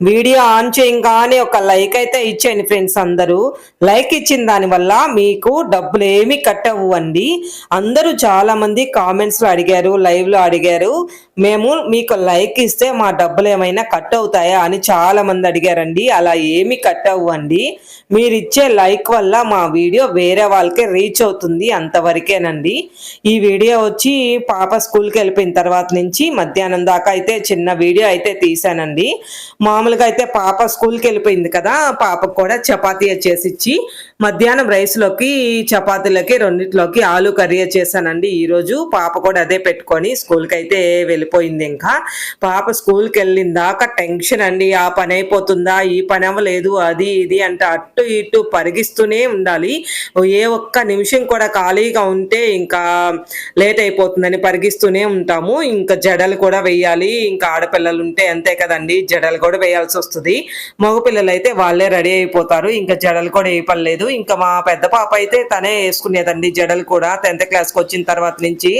Video on చేయగానే ఒక like అయితే ఇచ్చేయండి ఫ్రెండ్స్ అందరూ. లైక్ ఇచ్చిన దానివల్ల మీకు డబ్బులు ఏమి కట్ అవ్వండి అందరూ చాలామంది కామెంట్స్లో అడిగారు లైవ్లో అడిగారు. మేము మీకు లైక్ ఇస్తే మా డబ్బులు ఏమైనా కట్ అవుతాయా అని చాలామంది అడిగారండి. అలా ఏమి కట్ అవ్వండి మీరు ఇచ్చే లైక్ వల్ల మా వీడియో వేరే వాళ్ళకే రీచ్ అవుతుంది అంతవరకేనండి. ఈ వీడియో వచ్చి పాప స్కూల్కి వెళ్ళిపోయిన తర్వాత నుంచి మధ్యాహ్నం దాకా అయితే చిన్న వీడియో అయితే తీసానండి మామూలుగా అయితే పాప స్కూల్కి వెళ్ళిపోయింది కదా పాపకు కూడా చపాతీ చేసి ఇచ్చి మధ్యాహ్నం రైస్లోకి చపాతీలకి రెండిట్లోకి ఆలు కర్రీ చేశానండి. ఈరోజు పాప కూడా అదే పెట్టుకొని స్కూల్కి అయితే వెళ్ళిపోయింది ఇంకా. పాప స్కూల్కి వెళ్ళిన దాకా టెన్షన్ అండి ఆ పని అయిపోతుందా? ఈ పని అవ్వలేదు అది ఇది అంటే అటు ఇటు పరిగిస్తూనే ఉండాలి. ఏ ఒక్క నిమిషం కూడా ఖాళీగా ఉంటే ఇంకా లేట్ అయిపోతుందని పరిగిస్తూనే ఉంటాము. ఇంకా జడలు కూడా వేయాలి. ఇంకా ఆడపిల్లలు ఉంటే అంతే కదండి జడలు కూడా చేయాల్సి వస్తుంది. మగపిల్లలు అయితే వాళ్ళే రెడీ అయిపోతారు. ఇంకా జడలు కూడా వేయపడలేదు ఇంకా మా పెద్ద పాప అయితే తనే వేసుకునేదండి. జడలు కూడా టెన్త్ క్లాస్కి వచ్చిన తర్వాత నుంచి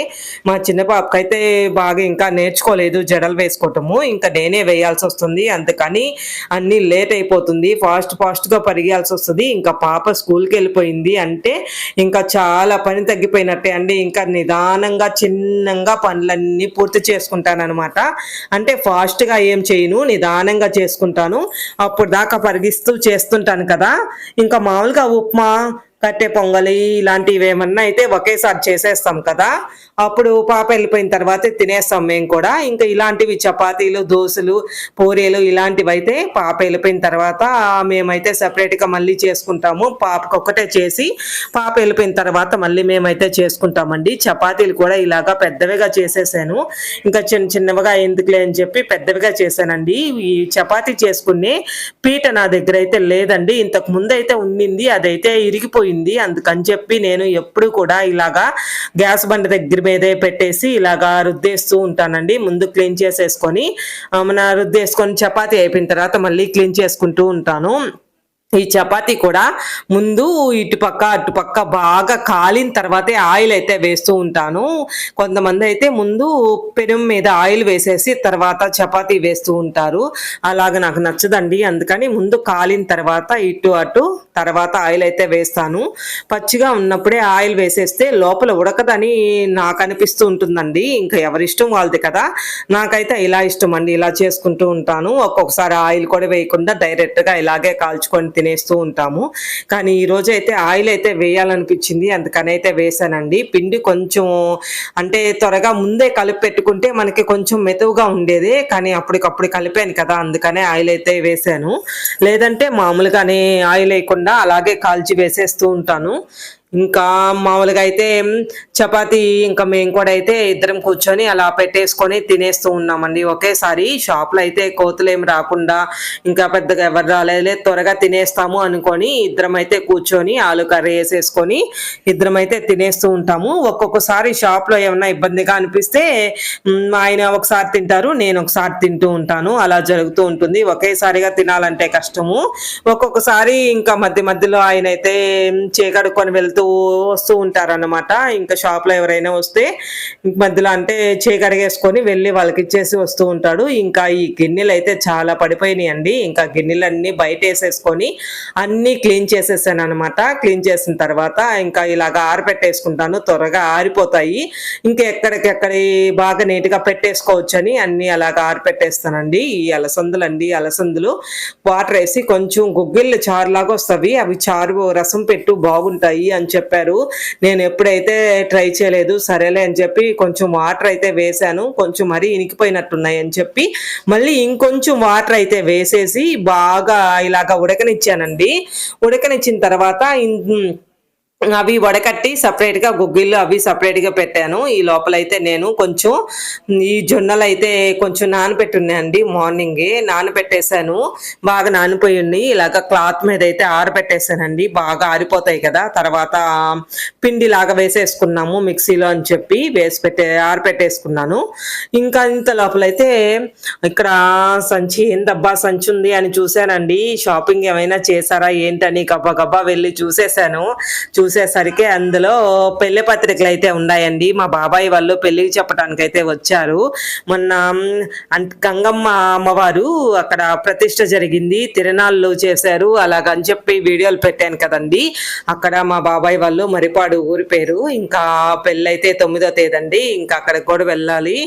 మా చిన్న పాపకి అయితే బాగా ఇంకా నేర్చుకోలేదు జడలు వేసుకోవటము. ఇంకా నేనే వేయాల్సి వస్తుంది. అందుకని అన్ని లేట్ అయిపోతుంది. ఫాస్ట్ ఫాస్ట్గా పరిగేయాల్సి వస్తుంది. ఇంకా పాప స్కూల్కి వెళ్ళిపోయింది అంటే ఇంకా చాలా పని తగ్గిపోయినట్టే అండి. ఇంకా నిదానంగా చిన్నంగా పనులన్నీ పూర్తి చేసుకుంటాను అనమాట అంటే ఫాస్ట్గా ఏం చేయను. నిదానంగా చేసుకుంటాను. అప్పుడు దాకా పరిగిస్తూ చేస్తుంటాను కదా. ఇంకా మామూలుగా ఉప్మా కట్టె పొంగలి ఇలాంటివి ఏమన్నా అయితే ఒకేసారి చేసేస్తాం కదా. అప్పుడు పాప వెళ్ళిపోయిన తర్వాత తినేస్తాం మేము కూడా. ఇంకా ఇలాంటివి చపాతీలు దోశలు పూరీలు ఇలాంటివి అయితే పాప వెళ్ళిపోయిన తర్వాత మేమైతే సపరేట్గా మళ్ళీ చేసుకుంటాము. పాపకు ఒక్కటే చేసి పాప వెళ్ళిపోయిన తర్వాత మళ్ళీ మేమైతే చేసుకుంటామండి. చపాతీలు కూడా ఇలాగా పెద్దవిగా చేసేసాను. ఇంకా చిన్న చిన్నవిగా ఎందుకులే అని చెప్పి పెద్దవిగా చేశానండి. ఈ చపాతీ చేసుకునే పీట నా దగ్గర అయితే లేదండి. ఇంతకు ముందు అయితే ఉండింది అదైతే ఇరిగిపోయింది అందుకని చెప్పి నేను ఎప్పుడు కూడా ఇలాగా గ్యాస్ బండ దగ్గర మీదే పెట్టేసి ఇలాగా రుద్దేస్తూ ఉంటానండి. ముందు క్లీన్ చేసేసుకొని మన రుద్దేసుకొని చపాతీ అయిపోయిన తర్వాత మళ్ళీ క్లీన్ చేసుకుంటూ ఉంటాను. ఈ చపాతి కూడా ముందు ఇటుపక్క అటుపక్క బాగా కాలిన తర్వాతే ఆయిల్ అయితే వేస్తూ ఉంటాను. కొంతమంది అయితే ముందు పెనం మీద ఆయిల్ వేసేసి తర్వాత చపాతీ వేస్తూ ఉంటారు. అలాగ నాకు నచ్చదండి. అందుకని ముందు కాలిన తర్వాత ఇటు అటు తర్వాత ఆయిల్ అయితే వేస్తాను. పచ్చిగా ఉన్నప్పుడే ఆయిల్ వేసేస్తే లోపల ఉడకదని నాకు అనిపిస్తూ ఉంటుందండి. ఇంకా ఎవరిష్టం వాళ్ళది కదా. నాకైతే ఇలా ఇష్టం అండి. ఇలా చేసుకుంటూ ఉంటాను. ఒక్కొక్కసారి ఆయిల్ కూడా వేయకుండా డైరెక్ట్గా ఇలాగే కాల్చుకొని తినేస్తూ ఉంటాము. కానీ ఈరోజు అయితే ఆయిల్ అయితే వేయాలనిపించింది. అందుకని అయితే వేసానండి. పిండి కొంచెం అంటే త్వరగా ముందే కలిపి పెట్టుకుంటే మనకి కొంచెం మెతువుగా ఉండేది. కానీ అప్పటికప్పుడు కలిపాను కదా. అందుకనే ఆయిల్ అయితే వేసాను. లేదంటే మామూలుగానే ఆయిల్ వేయకుండా అలాగే కాల్చి వేసేస్తూ ఉంటాను. ఇంకా మామూలుగా అయితే చపాతి ఇంకా మేము కూడా అయితే ఇద్దరం కూర్చొని అలా పెట్టేసుకొని తినేస్తూ ఉన్నామండి. ఒకేసారి షాప్లో అయితే కోతులు ఏం రాకుండా ఇంకా పెద్దగా ఎవరు రాలేదు త్వరగా తినేస్తాము అనుకొని ఇద్దరం అయితే కూర్చొని ఆలు కర్రీ వేసేసుకొని ఇద్దరం అయితే తినేస్తూ ఉంటాము. ఒక్కొక్కసారి షాప్లో ఏమన్నా ఇబ్బందిగా అనిపిస్తే ఆయన ఒకసారి తింటారు నేను ఒకసారి తింటూ ఉంటాను. అలా జరుగుతూ ఉంటుంది. ఒకేసారిగా తినాలంటే కష్టము. ఒక్కొక్కసారి ఇంకా మధ్య మధ్యలో ఆయన అయితే చేకడుకొని వెళ్తూ వస్తూ ఉంటారన్నమాట. ఇంకా షాప్లో ఎవరైనా వస్తే మధ్యలో అంటే చేకడిగేసుకొని వెళ్ళి వాళ్ళకి ఇచ్చేసి వస్తూ ఉంటాడు. ఇంకా ఈ గిన్నెలు అయితే చాలా పడిపోయినాయి అండి. ఇంకా గిన్నెలన్నీ బయట వేసేసుకొని అన్ని క్లీన్ చేసేసాను అనమాట క్లీన్ చేసిన తర్వాత ఇంకా ఇలాగ ఆరిపెట్టేసుకుంటాను. త్వరగా ఆరిపోతాయి. ఇంకా ఎక్కడికెక్కడి బాగా నీట్గా పెట్టేసుకోవచ్చు అని అన్ని అలాగ ఆరిపెట్టేస్తానండి. ఈ అలసందులు అండి అలసందులు. వాటర్ వేసి కొంచెం గుగ్గిళ్ళు చారులాగా వస్తాయి. అవి చారు రసం పెట్టు బాగుంటాయి అని చెప్పారు. నేను ఎప్పుడైతే ట్రై చేయలేదు సరేలే అని చెప్పి కొంచెం వాటర్ అయితే వేసాను కొంచెం మరీ ఇనికిపోయినట్టున్నాయి అని చెప్పి మళ్ళీ ఇంకొంచెం వాటర్ అయితే వేసేసి బాగా ఇలాగా ఉడకనిచ్చానండి. ఉడకనిచ్చిన తర్వాత ఇన్- అవి వడకట్టి సపరేట్గా గుగ్గిళ్ళు అవి సపరేట్గా పెట్టాను. ఈ లోపలైతే నేను కొంచెం ఈ జొన్నలు అయితే కొంచెం నానబెట్టున్నాయండి మార్నింగ్ నానబెట్టేశాను. బాగా నానిపోయి ఉన్నాయి. ఇలాగ క్లాత్ మీద అయితే ఆరబెట్టేశానండి. బాగా ఆరిపోతాయి కదా. తర్వాత పిండి లాగా వేసేసుకున్నాము మిక్సీలో అని చెప్పి వేసి పెట్టే ఆరబెట్టేసుకున్నాను. ఇంకా ఇంత లోపలైతే ఇక్కడ సంచి ఏం డబ్బా సంచి ఉంది అని చూశానండి. షాపింగ్ ఏమైనా చేశారా ఏంటని గబ్బా గబ్బా వెళ్ళి చూసేసాను చూసి చూసేసరికి అందులో పెళ్ళి పత్రికలు అయితే ఉన్నాయండి. మా బాబాయ్ వాళ్ళు పెళ్ళికి చెప్పడానికి అయితే వచ్చారు. మొన్న గంగమ్మ అమ్మవారు అక్కడ ప్రతిష్ట జరిగింది. తిరణాల్లో చేశారు. అలాగని చెప్పి వీడియోలు పెట్టాను కదండి. అక్కడ మా బాబాయ్ వాళ్ళు మరిపాడు ఊరి పేరు. ఇంకా పెళ్ళైతే తొమ్మిదో తేదండి. ఇంకా అక్కడికి కూడా వెళ్ళాలి.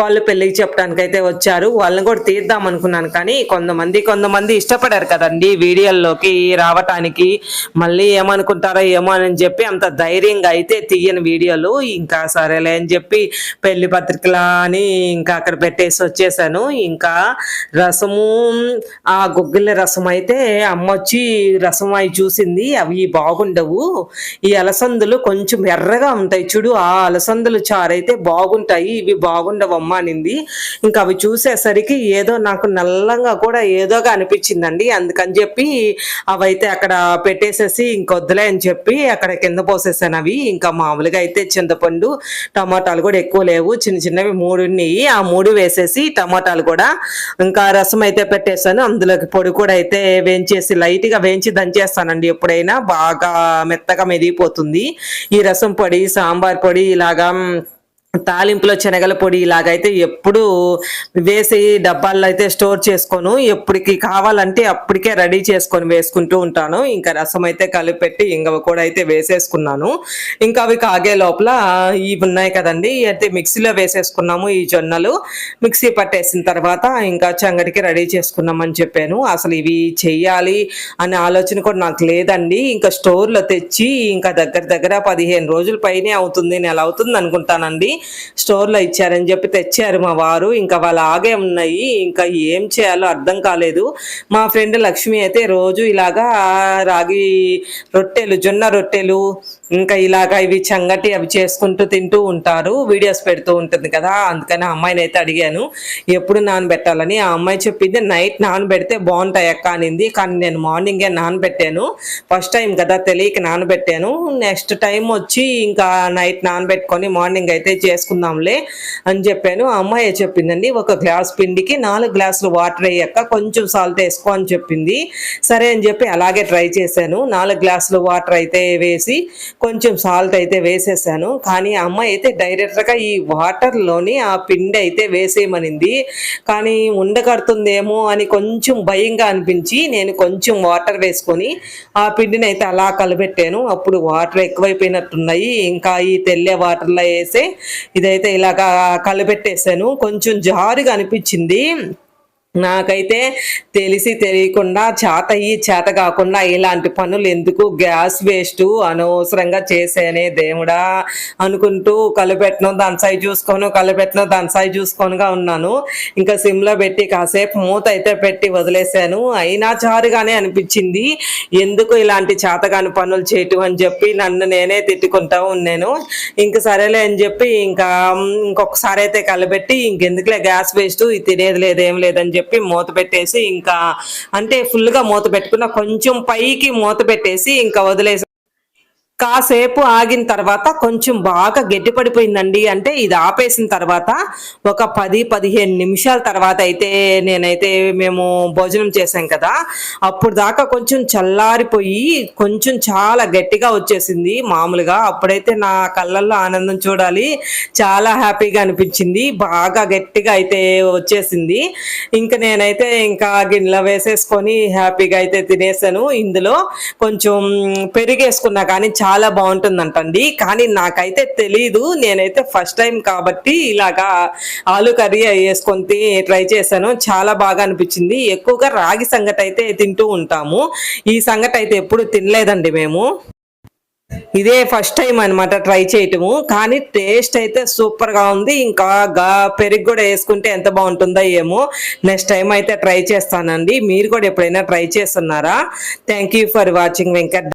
వాళ్ళు పెళ్ళికి చెప్పడానికి అయితే వచ్చారు. వాళ్ళని కూడా తీద్దాం అనుకున్నాను కానీ కొంతమంది కొంతమంది ఇష్టపడారు కదండి వీడియోల్లోకి రావటానికి. మళ్ళీ ఏమనుకుంటారో ఏమో అని చెప్పి అంత ధైర్యంగా అయితే తీయని వీడియోలు. ఇంకా సరేలే అని చెప్పి పెళ్ళి పత్రికలా అని ఇంకా అక్కడ పెట్టేసి వచ్చేసాను. ఇంకా రసము ఆ గుగ్గిల రసం అయితే అమ్మ వచ్చి రసం అవి చూసింది. అవి బాగుండవు. ఈ అలసందులు కొంచెం ఎర్రగా ఉంటాయి. చూడు ఆ అలసందులు చారైతే బాగుంటాయి. ఇవి బాగుండవు బొమ్మ అనింది ఇంకా అవి చూసేసరికి ఏదో నాకు నల్లంగా కూడా ఏదోగా అనిపించిందండి. అందుకని చెప్పి అవైతే అక్కడ పెట్టేసేసి ఇంకొద్దులే అని చెప్పి అక్కడ కింద పోసేసాను అవి. ఇంకా మామూలుగా అయితే చింతపండు టమాటాలు కూడా ఎక్కువ లేవు. చిన్న చిన్నవి మూడు ఉన్నాయి. ఆ మూడు వేసేసి టమాటాలు కూడా ఇంకా రసం అయితే పెట్టేశాను అందులోకి పొడి కూడా అయితే వేయించేసి లైట్గా వేయించి దంచేస్తానండి ఎప్పుడైనా. బాగా మెత్తగా మెదిగిపోతుంది. ఈ రసం పొడి సాంబార్ పొడి ఇలాగా తాలింపులో శనగల పొడి ఇలాగైతే ఎప్పుడు వేసి డబ్బాల్లో అయితే స్టోర్ చేసుకోను. ఎప్పటికి కావాలంటే అప్పటికే రెడీ చేసుకొని వేసుకుంటూ ఉంటాను. ఇంకా రసం అయితే కలిపెట్టి ఇంగవ కూడా అయితే వేసేసుకున్నాను. ఇంకా అవి కాగే లోపల ఇవి ఉన్నాయి కదండి. అయితే మిక్సీలో వేసేసుకున్నాము ఈ జొన్నలు. మిక్సీ పట్టేసిన తర్వాత ఇంకా చంగటికి రెడీ చేసుకున్నామని చెప్పాను. అసలు ఇవి చెయ్యాలి అనే ఆలోచన కూడా నాకు లేదండి. ఇంకా స్టోర్లో తెచ్చి ఇంకా దగ్గర దగ్గర పదిహేను రోజుల పైనే అవుతుంది నెల అవుతుంది అనుకుంటానండి. స్టోర్లో ఇచ్చారని చెప్పి తెచ్చారు మా వారు. ఇంకా వాళ్ళు ఆగే ఉన్నాయి. ఇంకా ఏం చేయాలో అర్థం కాలేదు. మా ఫ్రెండ్ లక్ష్మి అయితే రోజు ఇలాగా రాగి రొట్టెలు జొన్న రొట్టెలు ఇంకా ఇలాగా ఇవి చంగటి అవి చేసుకుంటూ తింటూ ఉంటారు. వీడియోస్ పెడుతూ ఉంటుంది కదా అందుకని అమ్మాయిని అయితే అడిగాను ఎప్పుడు నానబెట్టాలని? ఆ అమ్మాయి చెప్పింది నైట్ నానబెడితే బాగుంటాయి అక్క అనింది. కానీ నేను మార్నింగే నానబెట్టాను. ఫస్ట్ టైం కదా తెలియక నానబెట్టాను. నెక్స్ట్ టైం వచ్చి ఇంకా నైట్ నానబెట్టుకొని మార్నింగ్ అయితే చేసుకుందాంలే అని చెప్పాను. ఆ అమ్మాయి చెప్పిందండి ఒక గ్లాస్ పిండికి నాలుగు గ్లాసులు వాటర్ వేయక్క కొంచెం సాల్ట్ వేసుకో అని చెప్పింది. సరే అని చెప్పి అలాగే ట్రై చేశాను. నాలుగు గ్లాసులు వాటర్ అయితే వేసి కొంచెం సాల్ట్ అయితే వేసేసాను. కానీ అమ్మ అయితే డైరెక్ట్గా ఈ వాటర్లోని ఆ పిండి అయితే వేసేయమనింది. కానీ ఉండగడుతుందేమో అని కొంచెం భయంగా అనిపించి నేను కొంచెం వాటర్ వేసుకొని ఆ పిండిని అయితే అలా కలబెట్టాను. అప్పుడు వాటర్ ఎక్కువైపోయినట్టున్నాయి. ఇంకా ఈ తెల్లే వాటర్లో వేసి ఇదైతే ఇలాగా కలబెట్టేసాను కొంచెం జారుగా అనిపించింది. నాకైతే తెలిసి తెలియకుండా చేత ఈ చేత కాకుండా ఇలాంటి పనులు ఎందుకు గ్యాస్ వేస్ట్ అనవసరంగా చేసేనే దేవుడా అనుకుంటూ కలిపెట్టను దాని సై చూసుకోను కలిపెట్టను దాని సై చూసుకోనుగా ఉన్నాను. ఇంకా సిమ్లో పెట్టి కాసేపు మూత అయితే పెట్టి వదిలేశాను. అయినా చారుగానే అనిపించింది. ఎందుకు ఇలాంటి చేతగాని పనులు చేయటం అని చెప్పి నన్ను నేనే తిట్టుకుంటా ఉన్నాను. ఇంక సరేలే అని చెప్పి ఇంకా ఇంకొకసారి అయితే కలబెట్టి ఇంకెందుకులే గ్యాస్ వేస్ట్ ఇది తినేది లేదు ఏం లేదని చెప్పి మూత పెట్టేసి ఇంకా అంటే ఫుల్గా గా మూత పెట్టుకున్న కొంచెం పైకి మూత పెట్టేసి ఇంకా వదిలేసి కాసేపు ఆగిన తర్వాత కొంచెం బాగా గట్టిపడిపోయిందండి. అంటే ఇది ఆపేసిన తర్వాత ఒక పది పదిహేను నిమిషాల తర్వాత అయితే నేనైతే మేము భోజనం చేసాం కదా. అప్పుడు దాకా కొంచెం చల్లారిపోయి కొంచెం చాలా గట్టిగా వచ్చేసింది. మామూలుగా అప్పుడైతే నా కళ్ళల్లో ఆనందం చూడాలి. చాలా హ్యాపీగా అనిపించింది. బాగా గట్టిగా అయితే వచ్చేసింది. ఇంకా నేనైతే ఇంకా గిన్నెలో వేసేసుకొని హ్యాపీగా అయితే తినేసాను. ఇందులో కొంచెం పెరిగేసుకున్నా కానీ చాలా బాగుంటుందంటండి. కానీ నాకైతే తెలీదు. నేనైతే ఫస్ట్ టైం కాబట్టి ఇలాగా ఆలు కర్రీ వేసుకొని ట్రై చేశాను. చాలా బాగా అనిపించింది. ఎక్కువగా రాగి సంగటి అయితే తింటూ ఉంటాము. ఈ సంగటి అయితే ఎప్పుడు తినలేదండి మేము. ఇదే ఫస్ట్ టైం అనమాట ట్రై చేయటము. కానీ టేస్ట్ అయితే సూపర్గా ఉంది. ఇంకా గా పెరుగు కూడా వేసుకుంటే ఎంత బాగుంటుందో ఏమో. నెక్స్ట్ టైం అయితే ట్రై చేస్తానండి. మీరు కూడా ఎప్పుడైనా ట్రై చేస్తున్నారా? Thank you for watching Venkat